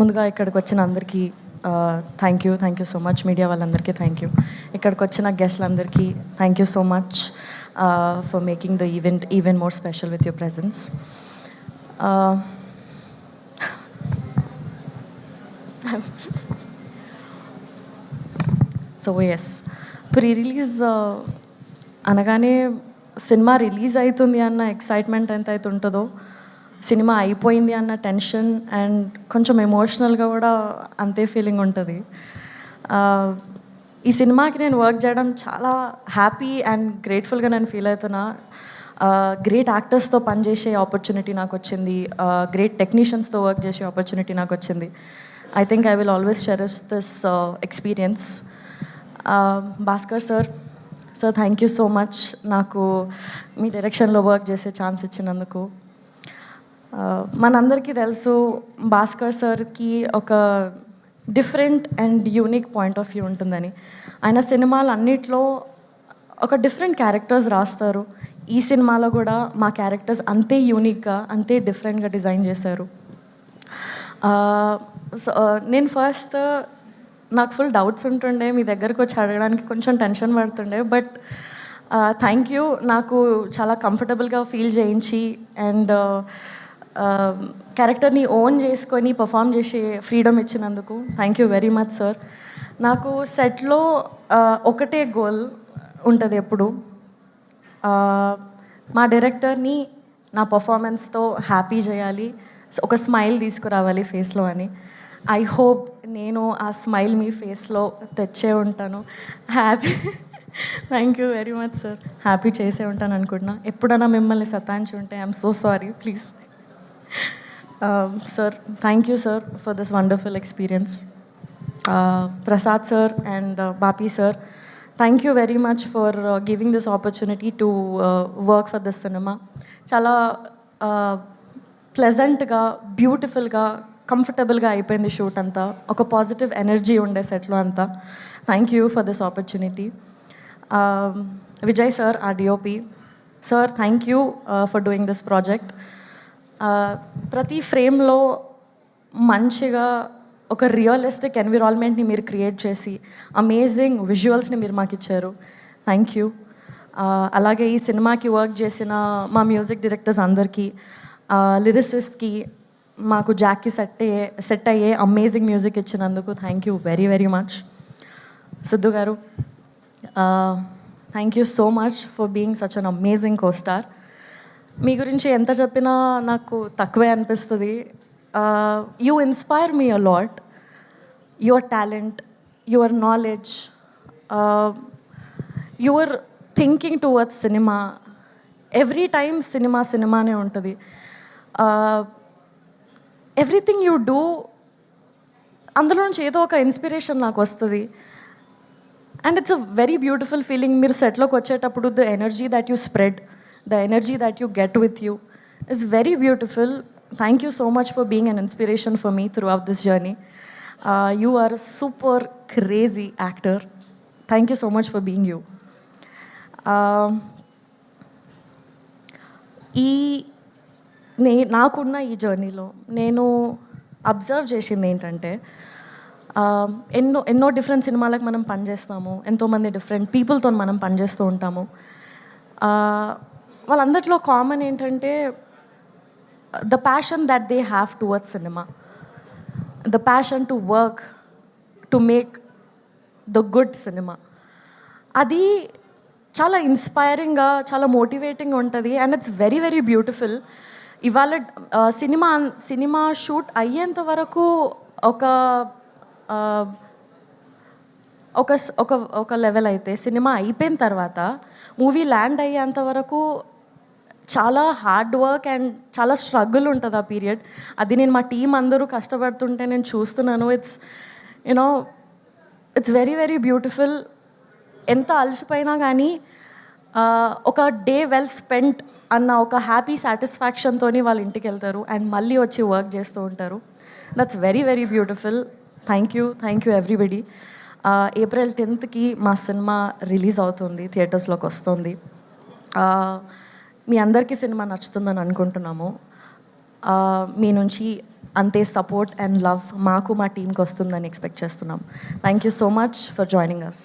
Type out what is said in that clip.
ముందుగా ఇక్కడికి వచ్చిన అందరికీ thank you thank you so much media వాళ్ళందరికీ థ్యాంక్ యూ ఇక్కడికి వచ్చిన గెస్ట్లందరికీ thank you so much for making the event even more special with your presence so yes pre release అనగానే cinema release అవుతుంది అన్న ఎక్సైట్మెంట్ ఎంత అయితే ఉంటుందో సినిమా అయిపోయింది అన్న టెన్షన్ అండ్ కొంచెం ఎమోషనల్గా కూడా అంతే ఫీలింగ్ ఉంటుంది. ఈ సినిమాకి నేను వర్క్ చేయడం చాలా హ్యాపీ అండ్ గ్రేట్ఫుల్గా నేను ఫీల్ అవుతున్నా. గ్రేట్ యాక్టర్స్తో పనిచేసే ఆపర్చునిటీ నాకు వచ్చింది. గ్రేట్ టెక్నీషియన్స్తో వర్క్ చేసే ఆపర్చునిటీ నాకు వచ్చింది. I think I will always share this experience Bhaskar sir sir thank you so much నాకు మీ డైరెక్షన్లో వర్క్ చేసే ఛాన్స్ ఇచ్చినందుకు. మనందరికీ తెలుసు భాస్కర్ సార్కి ఒక different and unique point of view ఉంటుందని. ఆయన సినిమాలు అన్నిట్లో ఒక డిఫరెంట్ క్యారెక్టర్స్ రాస్తారు. ఈ సినిమాలో కూడా మా క్యారెక్టర్స్ అంతే యూనిక్గా అంతే డిఫరెంట్గా డిజైన్ చేశారు. సో నేను ఫస్ట్ నాకు ఫుల్ డౌట్స్ ఉంటుండే మీ దగ్గరకు వచ్చి అడగడానికి కొంచెం టెన్షన్ పడుతుండే బట్ థ్యాంక్ యూ నాకు చాలా కంఫర్టబుల్గా ఫీల్ చేయించి అండ్ Um, క్యారెక్టర్ని ఓన్ చేసుకొని పర్ఫామ్ చేసే ఫ్రీడమ్ ఇచ్చినందుకు thank you very much sir నాకు సెట్లో uh, ఒకటే గోల్ ఉంటుంది ఎప్పుడు. Uh, మా డైరెక్టర్ని నా పర్ఫార్మెన్స్తో హ్యాపీ చేయాలి. ఒక స్మైల్ తీసుకురావాలి ఫేస్లో అని. ఐ హోప్ నేను ఆ స్మైల్ మీ ఫేస్లో తెచ్చే ఉంటాను. Happy thank you very much sir happy చేసే ఉంటాను అనుకుంటున్నా. ఎప్పుడైనా మిమ్మల్ని సతాయించి ఉంటే I'm so sorry please sir thank you sir for this wonderful experience Prasad sir and Bapi sir thank you very much for giving this opportunity to work for this cinema చాలా ప్లెజెంట్గా బ్యూటిఫుల్గా కంఫర్టబుల్గా అయిపోయింది షూట్ అంతా. ఒక positive energy ఉండే సెట్లో అంతా. Thank you for this opportunity Vijay sir ఆ DOP sir thank you for doing this project ప్రతి ఫ్రేమ్లో మంచిగా ఒక రియలిస్టిక్ ఎన్విరాన్మెంట్ని మీరు క్రియేట్ చేసి అమేజింగ్ విజువల్స్ని మీరు మాకు ఇచ్చారు. థ్యాంక్ యూ అలాగే ఈ సినిమాకి వర్క్ చేసిన మా మ్యూజిక్ డైరెక్టర్స్ అందరికీ లిరిసిస్ట్కి మాకు జాక్కి సెట్ అయ్యే సెట్ అయ్యే అమేజింగ్ మ్యూజిక్ ఇచ్చినందుకు thank you very very much Siddhu garu thank you so much for being such an amazing costar మీ గురించి ఎంత చెప్పినా నాకు తక్కువే అనిపిస్తుంది. You inspire me a lot your talent your knowledge your thinking towards cinema every time cinema సినిమానే ఉంటుంది. Everything you do అందులో నుంచి ఏదో ఒక ఇన్స్పిరేషన్ నాకు వస్తుంది. And it's a very beautiful feeling మీరు సెట్లోకి వచ్చేటప్పుడు the energy that you spread the energy that you get with you is very beautiful thank you so much for being an inspiration for me throughout this journey you are super crazy actor thank you so much for being you ఈ నే నాకున్న ఈ జర్నీలో నేను observe చేసింది ఏంటంటే ఎన్నో ఎన్నో డిఫరెంట్ సినిమాలకు మనం పనిచేస్తాము ఎంతోమంది డిఫరెంట్ పీపుల్తో మనం పనిచేస్తూ ఉంటాము. వాళ్ళందరిలో కామన్ ఏంటంటే the passion that they have towards cinema the passion to work to make the good cinema అది చాలా ఇన్స్పైరింగ్గా చాలా మోటివేటింగ్ ఉంటుంది. And it's very very beautiful ఇవాళ సినిమా సినిమా షూట్ అయ్యేంత వరకు ఒక uh, ఒక ఒక ఒక లెవెల్ అయితే సినిమా అయిపోయిన తర్వాత మూవీ ల్యాండ్ అయ్యేంత వరకు చాలా హార్డ్ వర్క్ అండ్ చాలా స్ట్రగుల్ ఉంటుంది ఆ పీరియడ్ అది నేను మా టీం అందరూ కష్టపడుతుంటే నేను చూస్తున్నాను. It's you know it's very very beautiful ఎంత అలసిపోయినా కానీ ఒక డే వెల్ స్పెంట్ అన్న ఒక హ్యాపీ సాటిస్ఫాక్షన్తో వాళ్ళు ఇంటికి వెళ్తారు అండ్ మళ్ళీ వచ్చి వర్క్ చేస్తూ ఉంటారు. That's very very beautiful thank you thank you everybody April టెన్త్కి మా సినిమా రిలీజ్ అవుతుంది థియేటర్స్లోకి వస్తుంది. మీ అందరికీ సినిమా నచ్చుతుందని అనుకుంటున్నాము. మీ నుంచి అంతే సపోర్ట్ అండ్ లవ్ మాకు మా టీంకి వస్తుందని ఎక్స్పెక్ట్ చేస్తున్నాం. Thank you so much for joining us